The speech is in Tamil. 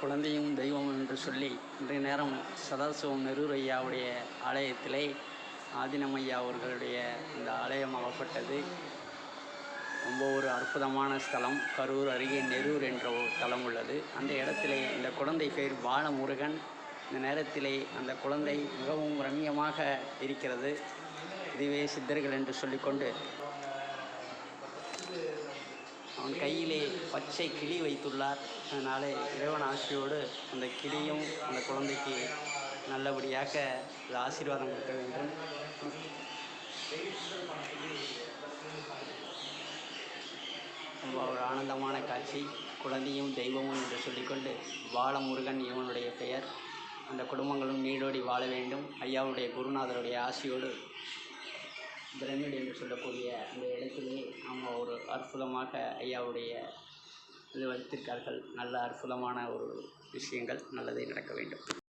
குழந்தையும் தெய்வம் என்று சொல்லி இன்றைய நேரம் சதாசிவம் நெரூர் ஐயாவுடைய ஆலயத்திலே ஆதினம் ஐயா அவர்களுடைய இந்த ஆலயம் அகப்பட்டது ரொம்ப ஒரு அற்புதமான ஸ்தலம் கரூர் அருகே நெரூர் என்ற ஒரு தலம் உள்ளது. அந்த இடத்திலே இந்த குழந்தை பேர் பாலமுருகன். இந்த நேரத்திலே அந்த குழந்தை மிகவும் ரம்மியமாக இருக்கிறது. இதுவே சித்தர்கள் என்று சொல்லிக்கொண்டு அவன் கையிலே பச்சை கிளி வைத்துள்ளார். அதனாலே இறைவன் ஆசையோடு அந்த கிளியும் அந்த குழந்தைக்கு நல்லபடியாக ஆசீர்வாதம் கொடுக்க வேண்டும். ரொம்ப ஒரு ஆனந்தமான காட்சி. குழந்தையும் தெய்வமும் என்று சொல்லிக்கொண்டு பாலமுருகன் இவனுடைய பெயர். அந்த குடும்பங்களும் நீடோடி வாழ வேண்டும். ஐயாவுடைய குருநாதருடைய ஆசையோடு பிரமிடு என்று சொல்லக்கூடிய அந்த இடத்திலே அற்புதமாக ஐயாவுடைய இது வைத்திருக்கார்கள் நல்ல அற்புதமான ஒரு விஷயங்கள் நல்லதே நடக்க வேண்டும்.